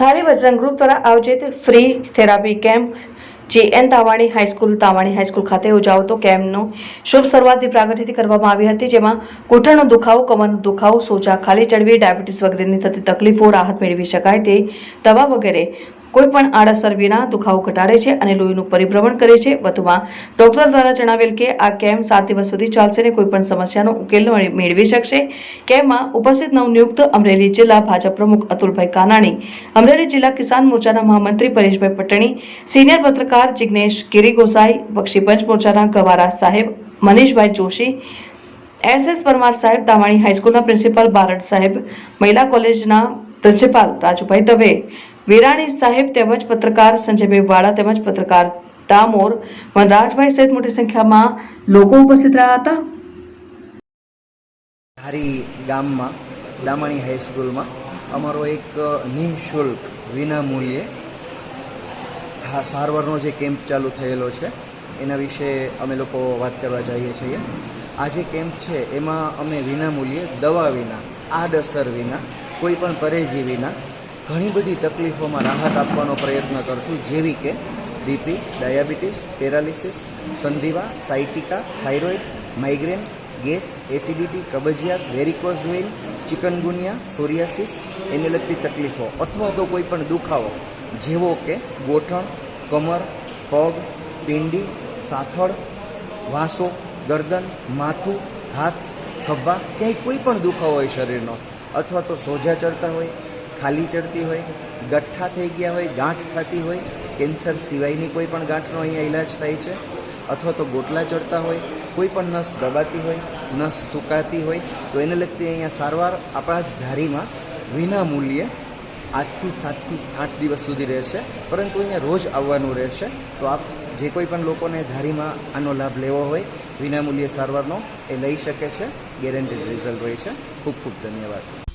ધારી Bajrang group દ્વારા આયોજિત free therapy camp જે N Tavani high school Tavani high school ખાતે યોજાવતો કેમ્પનો શુભ શરૂઆતથી પ્રાગટ્યથી કરવામાં આવી હતી, જેમાં ઘૂંટણનો દુખાવો, કમરનો દુખાવો, સોજા ખાલી ચડવી, ડાયાબિટીસ વગેરેની થતી તકલીફો, રાહત મેળવી શકાય તે દવા વગેરે કોઈ પણ આડઅસર વિના દુખાવો ઘટાડે છે અને લોહીનું પરિભ્રમણ કરે છે. વધુમાં, ડોક્ટર દ્વારા જણાવેલ કે આ કેમ્પ સાત દિવસ સુધી ચાલશે અને કોઈ પણ સમસ્યાનો ઉકેલ મેળવી શકશે. કેમ્પમાં ઉપસ્થિત નવનિયુક્ત અમરેલી જિલ્લા ભાજપ પ્રમુખ અતુલભાઈ કાનાણી, અમરેલી જિલ્લા કિસાન મોરચાના મહામંત્રી પરેશભાઈ પટણી, સિનિયર પત્રકાર જિગ્નેશ ગિરી ગોસાઈ બક્ષી પંચ મોરચાના ગવારા સાહેબ મનીષભાઈ જોશી, એસ એસ પરમાર સાહેબ દાવાણી હાઈસ્કૂલના પ્રિન્સિપાલ બારડ સાહેબ, મહિલા કોલેજના પ્રિન્સિપાલ રાજુભાઈ દવે વિરાણી સાહેબ તેમજ પત્રકાર સંજયભાઈ વાળા તેમજ પત્રકાર ડામોર વનરાજભાઈ સહિત મોટી સંખ્યામાં લોકો ઉપસ્થિત રહ્યા હતા. ધારી ગામમાં દામાણી હાઈસ્કૂલમાં અમારો એક નિઃશુલ્ક વિનામૂલ્યે હા, સારવારનો જે કેમ્પ ચાલુ થયેલો છે એના વિશે અમે લોકો વાત કરવા જઈએ છીએ. આ જે કેમ્પ છે એમાં અમે વિનામૂલ્યે દવા વિના આડઅસર વિના કોઈ પણ પરેજી વિના ઘણી બધી તકલીફોમાં રાહત આપવાનો પ્રયત્ન કરશું, જેવી કે BP diabetes, paralysis, સંધિવા sciatica thyroid, migraine, gas, acidity, કબજિયાત, વેરિકોઝ વેઇન ચિકનગુનિયા, સોરિયાસિસ, એને લગતી તકલીફો, અથવા તો કોઈ પણ દુખાવો, જેવો કે ગોઠણ, કમર, પગ, પિંડી, સાથળ, વાસો, ગરદન, માથું, હાથ, ખભા, ક્યાંય કોઈ પણ દુખાવો હોય શરીરનો, અથવા તો સોજા ચડતા હોય ખાલી ચડતી હોય, ગઠ્ઠા થઈ ગયા હોય, ગાંઠ થતી હોય, કેન્સર સિવાયની કોઈ પણ ગાંઠનો અહીંયા ઈલાજ થાય છે? અથવા તો ગોટલા ચડતા હોય, કોઈ પણ નસ દબાતી હોય, નસ સુકાતી હોય, તો એને લગતી અહીંયા સારવાર આપણા જ ધારીમાં વિના મૂલ્યે આજથી સાતથી આઠ દિવસ સુધી રહેશે. પરંતુ અહીંયા રોજ આવવાનું રહેશે. તો આપ જે કોઈ પણ લોકોને ધારીમાં આનો લાભ લેવો હોય, વિનામૂલ્યે સારવારનો, એ લઈ શકે છે. ગેરંટીડ રિઝલ્ટ હોય છે. ખૂબ ખૂબ ધન્યવાદ.